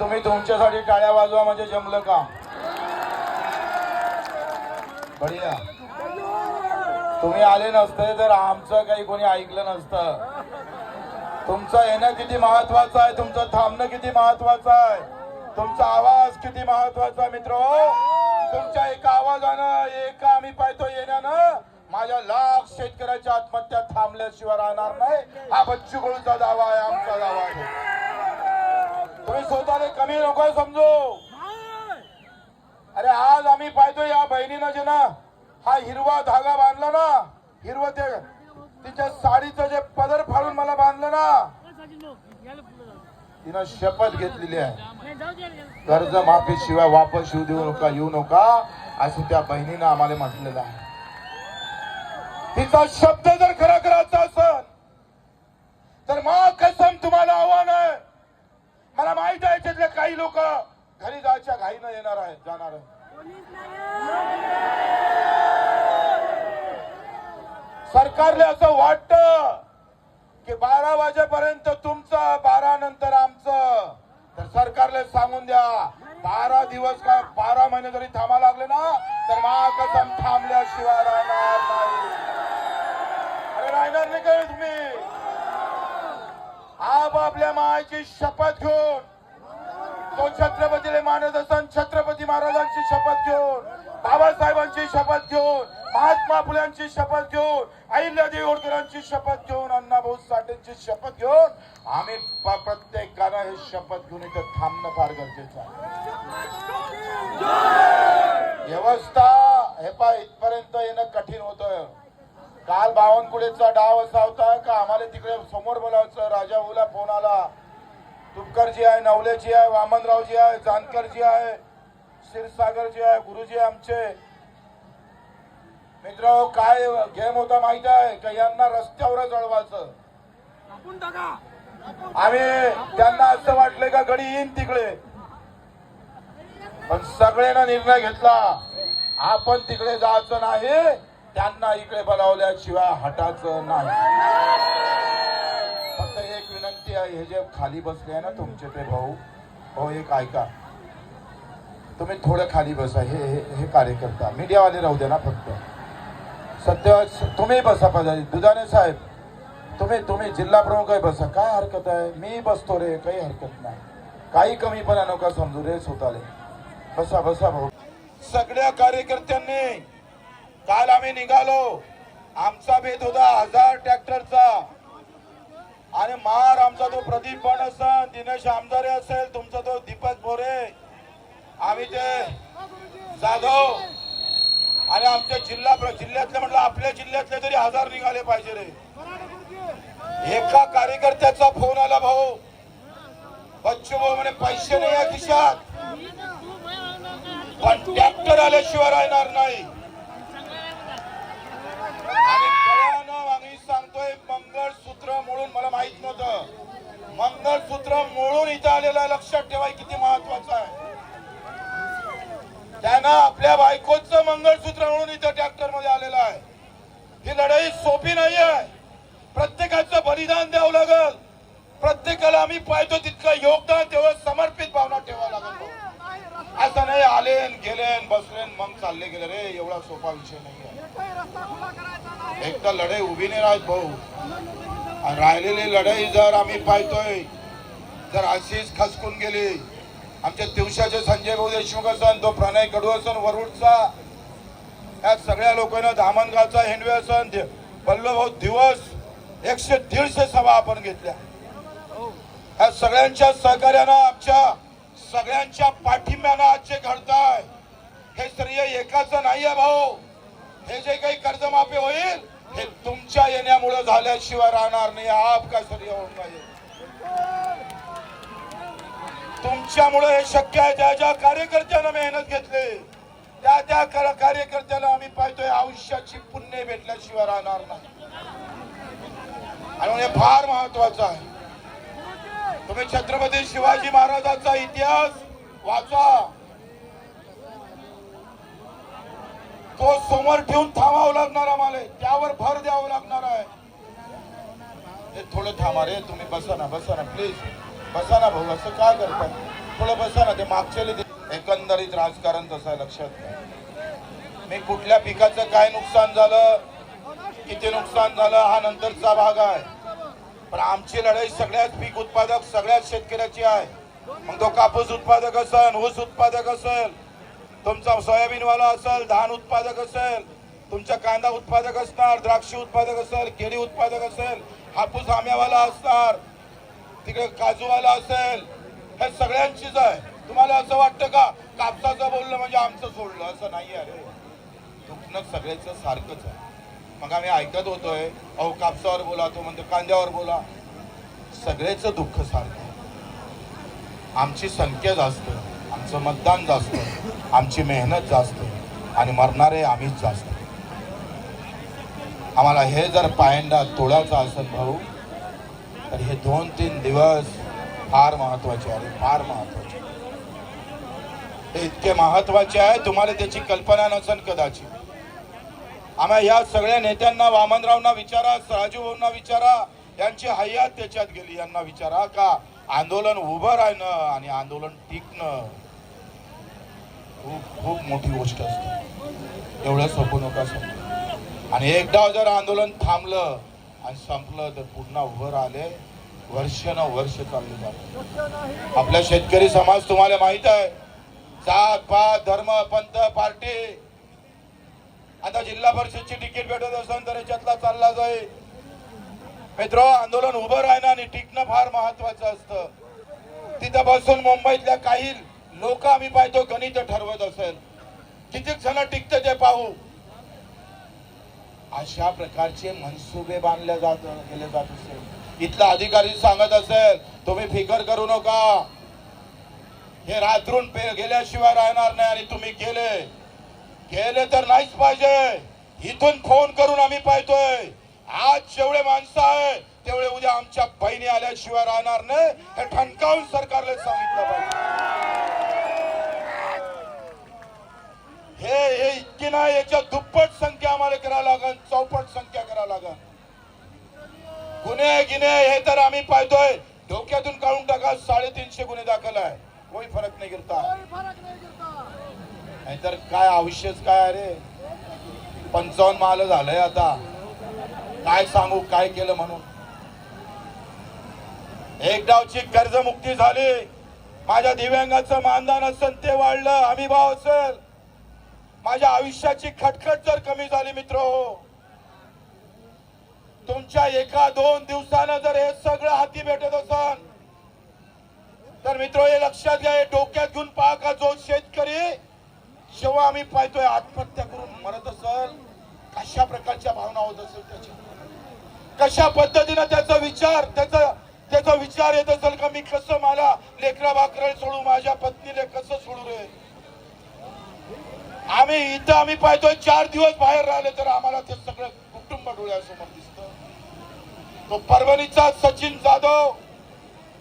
तुम्ही तुमच्यासाठी टाळ्या वाजवा म्हणजे जमलं का? बढिया. तुम्ही आले नसते तर आमचं काही कोणी ऐकलं नसतं. तुमचं येणं किती महत्वाचं आहे? तुमचं थांबणं किती महत्वाचं आहे? तुमचा आवाज किती महत्त्वाचा आहे मित्र? तुमच्या एका आवाजानं एका आम्ही पाहतो येण्यानं माझ्या लाख शेतकऱ्याच्या आत्महत्या थांबल्याशिवाय राहणार नाही. हा बच्चू कडूचा दावा आहे आमचा दावा आहे. तुम्ही स्वतःला कमी नको समजू. अरे आज आम्ही पाहतो या बहिणीनं जे ना हा हिरवा धागा बांधला ना हिरवं ते तिच्या साडीचं जे पदर फाडून मला बांधलं ना तिनं शपथ घेतलेली आहे. कर्ज माफी शिवाय वापस येऊ देऊ नका येऊ नका असं त्या बहिणीनं आम्हाला म्हटलेलं आहे. तिचा शब्द जर खरा करायचा असेल तर मग कसम तुम्हाला आव्हान आहे? मला माहीत आहे त्यातले काही लोक घरी जायच्या घाईनं येणार आहेत जाणार आहेत. सरकारला असं वाटतं की बारा वाजेपर्यंत तुमचं बारा नंतर आमचं. तर सरकारला सांगून द्या बारा दिवस का बारा महिने जरी थांबा लागले ना तर महाकसम थांबल्याशिवाय राहणार नाही. अरे राहणार नाही काय तुम्ही. आप आपल्या मायची शपथ घेऊन तो छत्रपतीला मानत असताना छत्रपती महाराजांची शपथ घेऊन बाबासाहेबांची शपथ घेऊन महात्मा फुल्यांची शपथ घेऊन अहिल्यादेवी होळकरांची शपथ घेऊन अण्णाभाऊ साठेंची शपथ घेऊन आम्ही प्रत्येकानं हे शपथ घेऊन इथं थांबणं फार गरजेचं आहे. व्यवस्था हे पा इथपर्यंत येणं कठीण होतं. काल बावनकुळेचा डाव असा होता का आम्हाला तिकडे समोर बोलावचं राजा उला फोन आला. तुपकरजी आहे नवलेजी आहे वामनरावजी आहे जानकरजी आहे क्षीरसागरजी आहे गुरुजी आमचे. मित्र काय गेम होता माहीत आहे? का यांना रस्त्यावर जळवायचं आम्ही त्यांना असं वाटलं का गडी येईन तिकडे. पण सगळ्यांना निर्णय घेतला. आपण तिकडे जायचं नाही. त्यांना इकडे बोलावल्याशिवाय हटाचं नाही. फक्त एक विनंती आहे हे जे खाली बसले आहे ना तुमचे ते भाऊ भाऊ एक ऐका. तुम्ही थोडं खाली बसा हे हे- हे कार्यकर्ता. मीडियावाले राहू द्या ना फक्त. सध्या तुम्ही बसा पाहिजे दुधाने साहेब तुम्ही तुम्ही जिल्हा प्रमुख आहे बसा. काय हरकत आहे? मी बसतो रे काही हरकत नाही. काही कमीपणा नका समजू रे स्वतःले. बसा बसा भाऊ. सगळ्या कार्यकर्त्यांनी काल आम्ही निघालो. आमचा भेद होता हजार ट्रॅक्टरचा. आणि मार आमचा तो प्रदीप पण असेल दिनेश आमदारे असेल तुमचा तो दीपक बोरे आम्ही ते जाधव आणि आमच्या जिल्हा जिल्ह्यातले म्हटलं आपल्या जिल्ह्यातले तरी हजार निघाले पाहिजे रे. एका कार्यकर्त्याचा फोन आला भाऊ. बच्चू भाऊ म्हणे पैसे नाही या खिशात. पण ट्रॅक्टर आल्याशिवाय राहणार नाही. आणि सांगतोय मंगळसूत्र मोडून मला माहीत नव्हतं. मंगळसूत्र मोडून इथं आलेलं आहे. लक्षात ठेवाय किती महत्वाचं आहे. त्यानं आपल्या बायकोचं मंगळसूत्र म्हणून इथं ट्रॅक्टरमध्ये आलेलं आहे. ही लढाई सोपी नाही आहे. प्रत्येकाचं बलिदान द्यावं लागल. प्रत्येकाला आम्ही पाहतो तितकं योगदान तेवढं समर्पित भावना ठेवावं लागल. असं नाही आले गेले बसले मग चालले गेले रे. एवढा सोपा विषय नाही आहे एक तर लढाई उभी नाही राहत भाऊ. राहिलेली लढाई जर आम्ही पाहतोय जर अशीच खसकून गेली. आमच्या दिवसाचे संजय भाऊ देशमुख असन तो प्रणय कडू असन वरुडचा या सगळ्या लोकांना धामणगावचा हेंडवे असन बल्लभाऊ दिवस एकशे दीडशे सभा आपण घेतल्या. या सगळ्यांच्या सहकार्यानं आमच्या सगळ्यांच्या पाठिंब्यानं आज जे घडताय. हे श्रेय एकाच नाही आहे भाऊ. हे जे काही कर्जमाफी होईल हे तुमच्या येण्यामुळे झाल्याशिवाय राहणार नाही. आप का श्रेय होणार तुमच्यामुळे हे शक्य आहे. ज्या ज्या कार्यकर्त्यानं मेहनत घेतली त्या त्या कार्यकर्त्याला आम्ही पाहतोय आयुष्याची पुण्य भेटल्याशिवाय राहणार नाही. आणि हे फार महत्वाचं आहे. तुम्ही छत्रपती शिवाजी महाराजांचा इतिहास वाचा. तो समोर ठेवून थांबावं लागणार आम्हाला. त्यावर भर द्यावं लागणार आहे. हे थोडं थांबा रे तुम्ही बसा ना बसा ना प्लीज बसा ना भाऊ असं काय करताय? थोडं बसा ना ते मागच्या एकंदरीत राजकारण तसं आहे लक्षात घ्या. मी कुठल्या पिकाचं काय नुकसान झालं किती नुकसान झालं हा नंतरचा भाग आहे. पण आमची लढाई सगळ्यात पीक उत्पादक सगळ्यात शेतकऱ्याची आहे. मग तो कापूस उत्पादक असेल ऊस उत्पादक असेल तुमचा सोयाबीनवाला असेल धान उत्पादक असेल तुमचा कांदा उत्पादक असणार द्राक्ष उत्पादक असेल केळी उत्पादक असेल हापूस आंब्यावाला असणार तिकडे काजूवाला असेल हे सगळ्यांचीच आहे. तुम्हाला असं वाटतं का? कापसाचं बोललं म्हणजे आमचं सोडलं असं नाही अरे दुखणं सगळ्याच सारखंच आहे. मग आम्ही ऐकत होतोय अहो कापसावर बोला तो म्हणतो कांद्यावर बोला. सगळ्याचं दुःख सारखं आमची संख्या जास्त आमचं मतदान जास्त. आमची मेहनत जास्त आणि मरणारे आम्हीच जास्त आम्हाला हे जर पायंडा तोडायचा असेल भाऊ तर हे दोन तीन दिवस फार महत्त्वाचे आहे फार महत्त्वाचे हे इतके महत्त्वाचे आहे तुम्हाला त्याची कल्पना नसेल कदाचित. आम्हा या सगळ्या नेत्यांना वामनरावना विचारा राजूभाऊंना विचारा यांची हयात त्याच्यात गेली यांना विचारा का आंदोलन उभं राहणं आणि आंदोलन टिकणं. खूप खूप मोठी गोष्ट असते. एवढं सोपू नका समजू आणि एकदा जर आंदोलन थांबलं आणि संपलं तर पुन्हा वर आले वर्ष न वर्ष चालले जाते. आपला शेतकरी समाज तुम्हाला माहीत आहे जात पात धर्म पंथ पार्टी. आता जिल्हा परिषदची तिकीट भेटत असेल तर याच्यातला चालला जाईल. मित्र आंदोलन उभं राहणं आणि टिकणं फार महत्वाचं असतं. तिथं बसून मुंबईतल्या काही लोक आम्ही पाहतो गणित ठरवत असेल. किती जण टिकते ते पाहू. अशा प्रकारचे मनसुबे बांधले जात गेले जात असेल. इथला अधिकारी सांगत असेल तुम्ही फिकर करू नका. हे रात्रून गेल्याशिवाय राहणार नाही आणि तुम्ही गेले. गेले तर नाहीच पाहिजे. इथून फोन करून आम्ही पाहतोय. आज जेवढे माणसं आहे तेवढे उद्या आमच्या बहिणी आल्याशिवाय राहणार नाही. हे ठणकावून सरकारला सांगितलं पाहिजे. हे हे इतकी नाही याच्या दुप्पट संख्या आम्हाला करावं लागन चौपट संख्या करावं लागन. गुन्हे गिने हे तर आम्ही पाहतोय. डोक्यातून काढून टाका साडेतीनशे गुन्हे दाखल आहे. कोई फरक नाही गिरता नाहीतर काय आयुष्यच काय अरे पंचावन्न माल झालंय आता. काय सांगू काय केलं म्हणून? एक डावची कर्जमुक्ती झाली. माझ्या दिव्यांगाचं मानधन असेल ते वाढलं. हमी भाव असेल. माझ्या आयुष्याची खटखट जर कमी झाली मित्र हो तुमच्या एका दोन दिवसानं जर हे सगळं हाती भेटत असन तर मित्र हे लक्षात घ्या हे डोक्यात घेऊन पहा का जो शेतकरी जेव्हा आम्ही पाहतोय आत्महत्या करून मरत असल कशा प्रकारच्या भावना होत असेल त्याच्या? कशा पद्धतीनं त्याचा विचार त्याचा त्याचा विचार येत असेल का मी कसं मला लेकरा बाकरा सोडू माझ्या पत्नीला कसं सोडू रे? आम्ही इथं आम्ही पाहतोय चार दिवस बाहेर राहिले तर आम्हाला ते सगळं कुटुंब डोळ्यासमोर दिसत. तो परभणीचा सचिन जाधव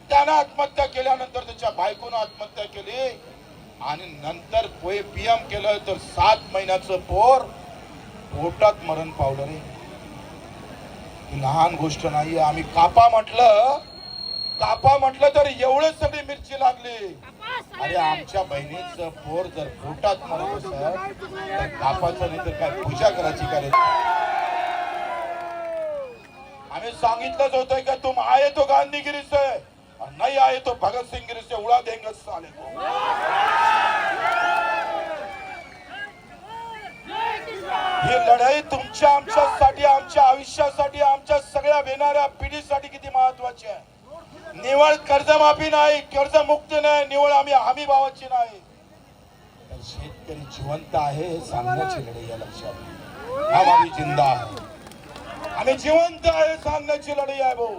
त्यानं आत्महत्या केल्यानंतर त्याच्या बायकोनं आत्महत्या केली. आणि नंतर पीएम केलं तर सात महिन्याचं पोर पोटात मरण पावलं रे. लहान गोष्ट नाही आम्ही कापा म्हटलं कापा म्हटलं तर एवढं सगळी मिरची लागली. अरे आमच्या बहिणीचं पोर जर पोटात मरत असत तर कापाचं नाही तर काय पूजा करायची काय आम्ही सांगितलंच होतं का तुम आहे तो गांधीगिरी से आहे तो भगतसिंग गिरी से उड़ा देंगे साले ही लढाई तुमच्या आमच्यासाठी आमच्या आयुष्यासाठी आमच्या सगळ्या येणाऱ्या पिढीसाठी किती महत्वाची आहे. निवळ कर्जमाफी नाही कर्जमुक्ती नाही निवळ आम्ही हमी भावाची नाही. तर शेतकरी जिवंत आहे हे सांगण्याची लढाई या लक्षात हम आम्ही जिंदा आहे. आम्ही जिवंत आहे सांगण्याची लढाई आहे भाऊ.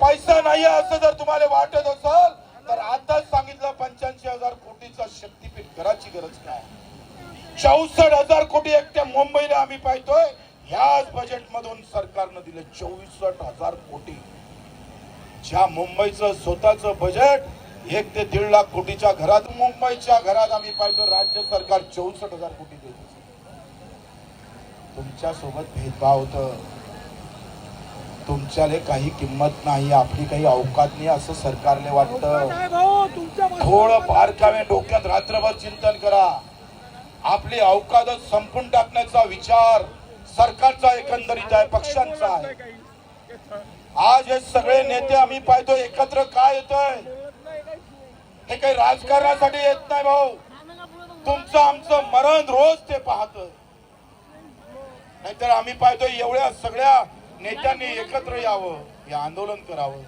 पैसा नाही असं जर तुम्हाला वाटत असेल तर आताच सांगितलं पंच्याऐंशी हजार कोटीचा शक्तीपीठ करायची गरज काय? चौसष्ट हजार कोटी एकट्या मुंबईला आम्ही पाहतोय. ह्याच बजेट मधून सरकारनं दिले चौसष्ट हजार कोटी. ज्या मुंबईचं स्वतःचं बजेट एक ते दीड लाख कोटीच्या घरात मुंबईच्या घरात आम्ही पाहतो राज्य सरकार चौसष्ट हजार कोटी देत तुमच्यासोबत भेदभाव होत. तुमच्याले काही किंमत नाही आपली काही अवकात नाही असं सरकारले वाटतं. थोडं बारकावे डोक्यात रात्रभर चिंतन करा. आपली अवकादच संपून टाकण्याचा विचार सरकारचा एकंदरीत आहे पक्षांचा आहे. आज हे सगळे नेते आम्ही पाहतो एकत्र काय येतोय? हे काही राजकारणासाठी येत नाही भाऊ. तुमचं आमचं मरण रोज ते पाहत. नाहीतर आम्ही पाहतो एवढ्या सगळ्या नेत्यांनी एकत्र यावं हे आंदोलन करावं.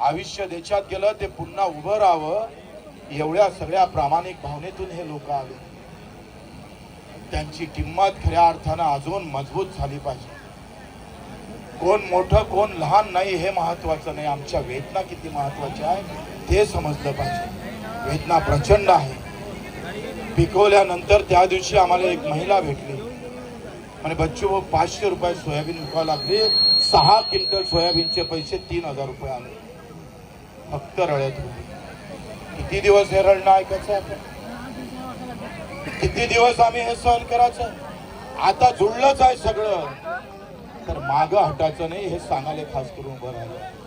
आयुष्य देशात गेलं ते पुन्हा उभं राहावं एवढ्या सगळ्या प्रामाणिक भावनेतून हे लोक आले. त्यांची किंमत खऱ्या अर्थानं अजून मजबूत झाली पाहिजे. कोण मोठं कोण लहान नाही हे महत्वाचं नाही. आमच्या वेदना किती महत्त्वाच्या आहे ते समजलं पाहिजे. वेदना प्रचंड आहे. पिकवल्यानंतर त्या दिवशी आम्हाला एक महिला भेटली. आणि बच्चू पाचशे रुपये सोयाबीन विकावं लागले. सहा क्विंटल सोयाबीनचे पैसे तीन हजार रुपये आले. फक्त रळत होते. किती दिवस हे रडणं ऐकायचं आपण किती दिवस आम्ही हे सहन करायचं? आता जुळलंच आहे सगळं. तर मागं हटायचं नाही हे सांगायला खास करून उभं राहिलं.